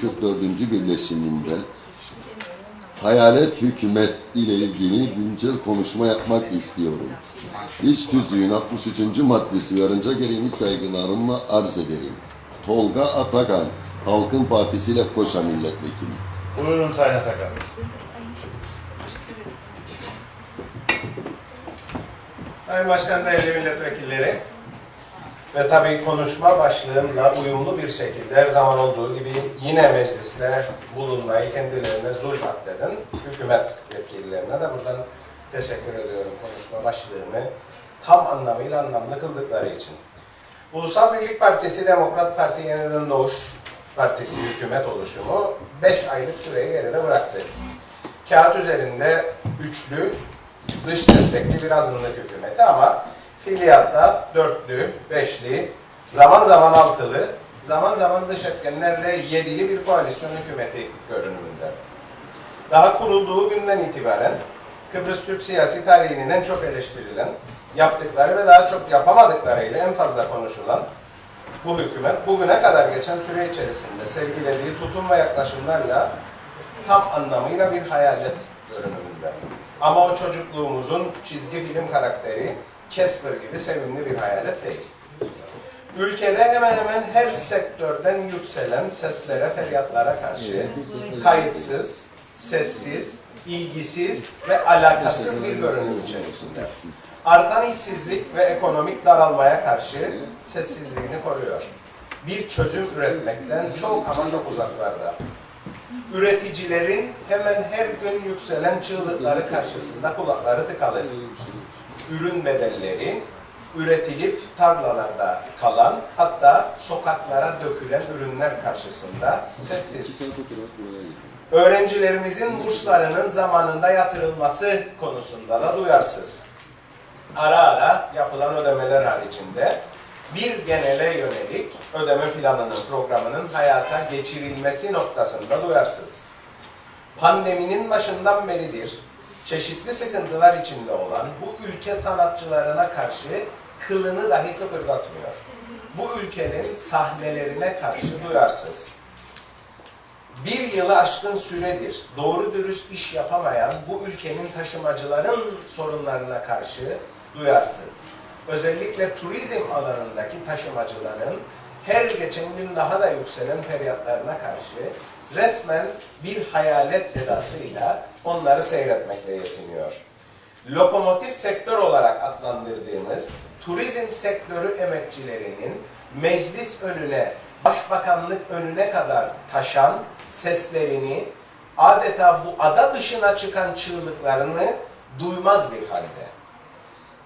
44. birleşiminde hayalet hükümet ile ilgili güncel konuşma yapmak istiyorum. İş tüzüğün 63. maddesi uyarınca gereğini saygılarımla arz ederim. Tolga Atakan, Halkın Partisi Lefkoşa Milletvekili. Buyurun Sayın Atakan. Sayın Başkan, değerli milletvekilleri ve tabii konuşma başlığımla uyumlu bir şekilde her zaman olduğu gibi yine mecliste bulunmayı kendilerine zulm addeden hükümet yetkililerine de buradan teşekkür ediyorum konuşma başlığımı tam anlamıyla anlamlı kıldıkları için. Ulusal Birlik Partisi, Demokrat Parti Yeniden Doğuş Partisi hükümet oluşumu 5 aylık süreyi geride bıraktı. Kağıt üzerinde üçlü, dış destekli bir azınlık hükümeti ama fiiliyatta dörtlü, beşli, zaman zaman altılı, zaman zaman dış etkenlerle yedili bir koalisyon hükümeti görünümünde. Daha kurulduğu günden itibaren Kıbrıs Türk siyasi tarihinin en çok eleştirilen, yaptıkları ve daha çok yapamadıklarıyla en fazla konuşulan bu hükümet bugüne kadar geçen süre içerisinde sergilediği tutum ve yaklaşımlarla tam anlamıyla bir hayalet görünümünde. Ama o çocukluğumuzun çizgi film karakteri Casper gibi sevimli bir hayalet değil. Ülkede hemen hemen her sektörden yükselen seslere, feryatlara karşı kayıtsız, sessiz, ilgisiz ve alakasız bir görünüm içerisinde. Artan işsizlik ve ekonomik daralmaya karşı sessizliğini koruyor. Bir çözüm üretmekten çok ama çok uzaklarda. Üreticilerin hemen her gün yükselen çığlıkları karşısında kulakları tıkalı. Ürün bedelleri üretilip tarlalarda kalan hatta sokaklara dökülen ürünler karşısında sessiz. Öğrencilerimizin burslarının zamanında yatırılması konusunda da duyarsız. Ara ara yapılan ödemeler haricinde bir genele yönelik ödeme planının, programının hayata geçirilmesi noktasında duyarsız. Pandeminin başından beridir çeşitli sıkıntılar içinde olan bu ülke sanatçılarına karşı kılını dahi kıpırdatmıyor. Bu ülkenin sahnelerine karşı duyarsız bir yılı aşkın süredir doğru dürüst iş yapamayan bu ülkenin taşımacıların sorunlarına karşı duyarsız. Özellikle turizm alanındaki taşımacıların her geçen gün daha da yükselen feryatlarına karşı resmen bir hayalet edasıyla onları seyretmekle yetiniyor. Lokomotif sektör olarak adlandırdığımız turizm sektörü emekçilerinin meclis önüne, başbakanlık önüne kadar taşan seslerini adeta bu ada dışına çıkan çığlıklarını duymaz bir halde.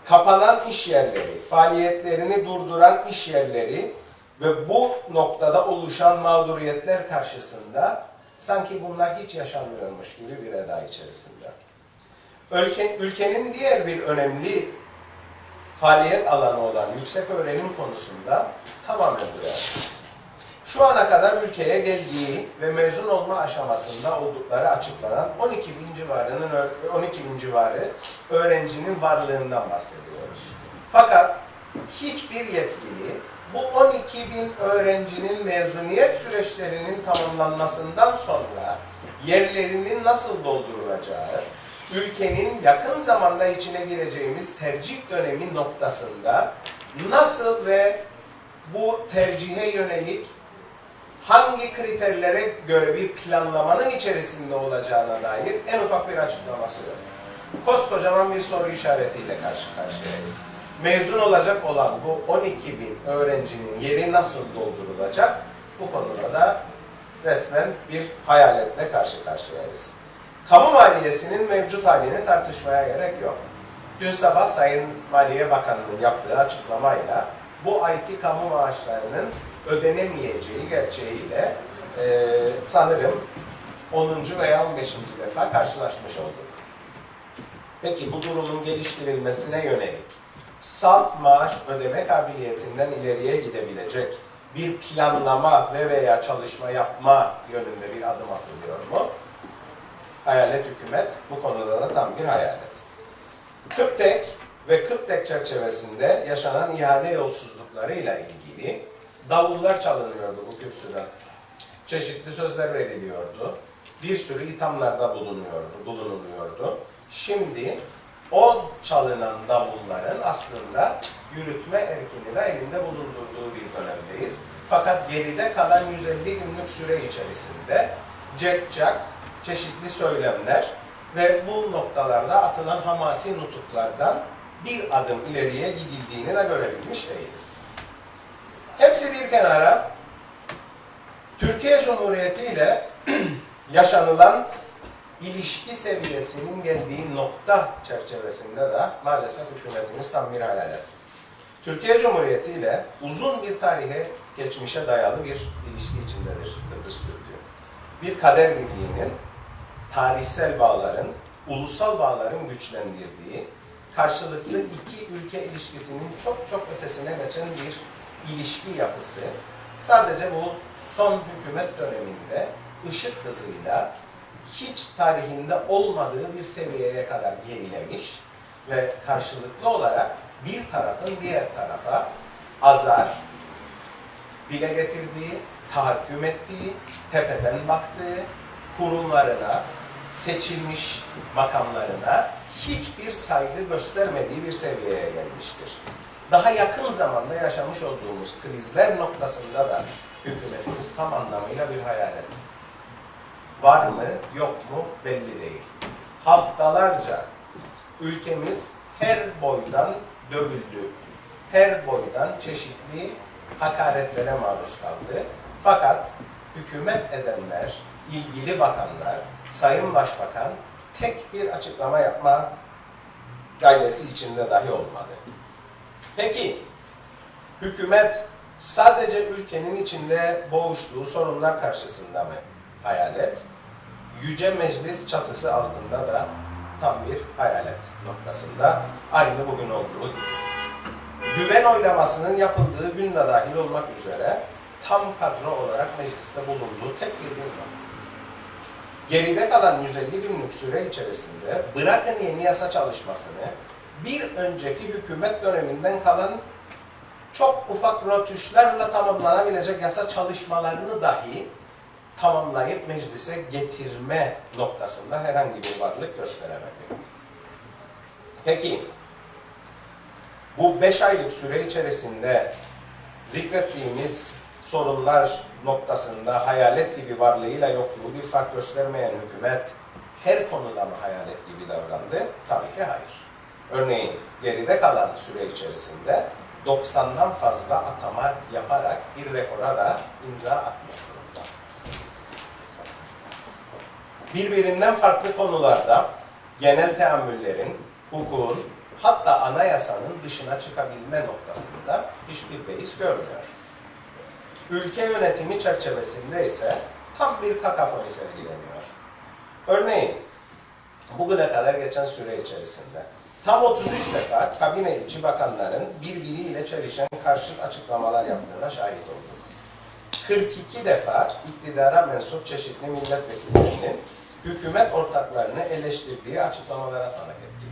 Kapanan iş yerleri, faaliyetlerini durduran iş yerleri ve bu noktada oluşan mağduriyetler karşısında sanki bunlar hiç yaşanmıyormuş gibi bir eda içerisinde. Ülke, ülkenin diğer bir önemli faaliyet alanı olan yüksek öğrenim konusunda tamamen duyarsız. Şu ana kadar ülkeye geldiği ve mezun olma aşamasında oldukları açıklanan 12 bin civarının 12 bin civarı öğrencinin varlığından bahsediyoruz. Fakat hiçbir yetkili bu 12 bin öğrencinin mezuniyet süreçlerinin tamamlanmasından sonra yerlerinin nasıl doldurulacağı, ülkenin yakın zamanda içine gireceğimiz tercih dönemi noktasında nasıl ve bu tercihe yönelik hangi kriterlere göre bir planlamanın içerisinde olacağına dair en ufak bir açıklaması yok. Koskocaman bir soru işaretiyle karşı karşıyayız. Mezun olacak olan bu 12 bin öğrencinin yeri nasıl doldurulacak? Bu konuda da resmen bir hayaletle karşı karşıyayız. Kamu maliyesinin mevcut halini tartışmaya gerek yok. Dün sabah Sayın Maliye Bakanı'nın yaptığı açıklamayla bu ayki kamu maaşlarının ödenemeyeceği gerçeğiyle e, sanırım 10. veya 15. defa karşılaşmış olduk. Peki bu durumun geliştirilmesine yönelik salt maaş ödeme kabiliyetinden ileriye gidebilecek bir planlama ve veya çalışma yapma yönünde bir adım atılıyor mu? Hayalet hükümet bu konuda da tam bir hayalet. Kıptek ve Kıptek çerçevesinde yaşanan ihale yolsuzluklarıyla ilgili davullar çalınıyordu bu kürsüden. çeşitli sözler veriliyordu. Bir sürü ithamlarda bulunuyordu, bulunuluyordu. Şimdi o çalınan davulların aslında yürütme erkini de elinde bulundurduğu bir dönemdeyiz. Fakat geride kalan 150 günlük süre içerisinde cekcak, çeşitli söylemler ve bu noktalarda atılan hamasi nutuklardan bir adım ileriye gidildiğini de görebilmiş değiliz. Hepsi bir kenara Türkiye Cumhuriyeti ile yaşanılan ilişki seviyesinin geldiği nokta çerçevesinde de maalesef hükümetimiz tam bir hayalet. Türkiye Cumhuriyeti ile uzun bir tarihe, geçmişe dayalı bir ilişki içindedir Kıbrıs Türk'ü. Bir kader birliğinin, tarihsel bağların, ulusal bağların güçlendirdiği, karşılıklı iki ülke ilişkisinin çok çok ötesine geçen bir ilişki yapısı sadece bu son hükümet döneminde ışık hızıyla hiç tarihinde olmadığı bir seviyeye kadar gerilemiş ve karşılıklı olarak bir tarafın diğer tarafa azar, dile getirdiği, tahakküm ettiği, tepeden baktığı, kurumlarına, seçilmiş makamlarına hiçbir saygı göstermediği bir seviyeye gelmiştir. Daha yakın zamanda yaşamış olduğumuz krizler noktasında da hükümetimiz tam anlamıyla bir hayalet. Var mı, yok mu belli değil. Haftalarca ülkemiz her boydan dövüldü. Her boydan çeşitli hakaretlere maruz kaldı. Fakat hükümet edenler, ilgili bakanlar, Sayın Başbakan tek bir açıklama yapma gayresi içinde dahi olmadı. Peki, hükümet sadece ülkenin içinde boğuştuğu sorunlar karşısında mı hayalet? Yüce Meclis çatısı altında da tam bir hayalet noktasında aynı bugün olduğu gibi. Güven oylamasının yapıldığı gün de dahil olmak üzere tam kadro olarak mecliste bulunduğu tek bir gün var. Geride kalan 150 günlük süre içerisinde bırakın yeni yasa çalışmasını bir önceki hükümet döneminden kalan çok ufak rötuşlarla tamamlanabilecek yasa çalışmalarını dahi tamamlayıp meclise getirme noktasında herhangi bir varlık gösteremedi. Peki, bu beş aylık süre içerisinde zikrettiğimiz sorunlar noktasında hayalet gibi varlığıyla yokluğu bir fark göstermeyen hükümet her konuda mı hayalet gibi davrandı? Tabii ki hayır. Örneğin geride kalan süre içerisinde 90'dan fazla atama yaparak bir rekora da imza atmış durumda. Birbirinden farklı konularda genel teamüllerin, hukukun, hatta anayasanın dışına çıkabilme noktasında hiçbir beis görmüyor. Ülke yönetimi çerçevesinde ise tam bir kakafoni sergileniyor. Örneğin, bugüne kadar geçen süre içerisinde tam 33 defa kabine içi bakanların birbiriyle çelişen karşıt açıklamalar yaptığına şahit olduk. 42 defa iktidara mensup çeşitli milletvekillerinin hükümet ortaklarını eleştirdiği açıklamalara tanık ettik.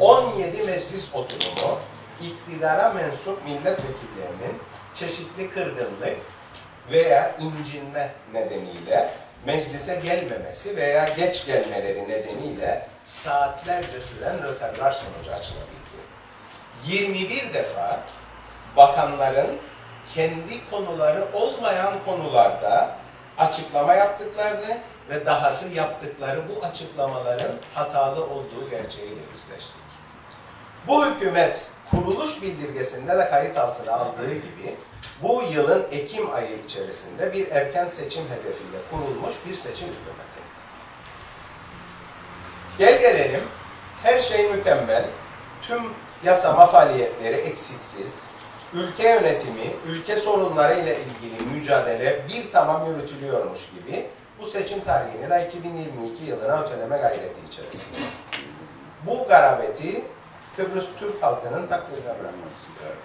17 meclis oturumu iktidara mensup milletvekillerinin çeşitli kırgınlık veya incinme nedeniyle meclise gelmemesi veya geç gelmeleri nedeniyle saatlerce süren rötarlar sonucu açılabildi. 21 defa bakanların kendi konuları olmayan konularda açıklama yaptıklarını ve dahası yaptıkları bu açıklamaların hatalı olduğu gerçeğiyle yüzleştik. Bu hükümet kuruluş bildirgesinde de kayıt altına aldığı gibi bu yılın Ekim ayı içerisinde bir erken seçim hedefiyle kurulmuş bir seçim hükümeti. Gel gelelim her şey mükemmel, tüm yasama faaliyetleri eksiksiz, ülke yönetimi, ülke sorunları ile ilgili mücadele bir tamam yürütülüyormuş gibi bu seçim tarihini de 2022 yılına öteleme gayreti içerisinde. Bu garabeti Kıbrıs Türk halkının takdirine bırakmak istiyorum.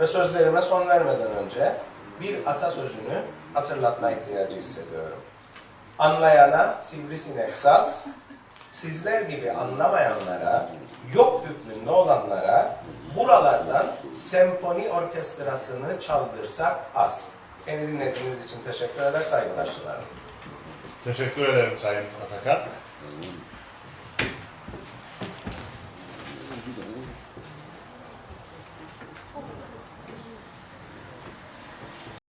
Ve sözlerime son vermeden önce bir atasözünü hatırlatma ihtiyacı hissediyorum. Anlayana sivrisinek saz, sizler gibi anlamayanlara, yok hükmünde olanlara buralardan senfoni orkestrasını çaldırsak az. Beni dinlediğiniz için teşekkür eder, saygılar sunarım. Teşekkür ederim Sayın Atakan.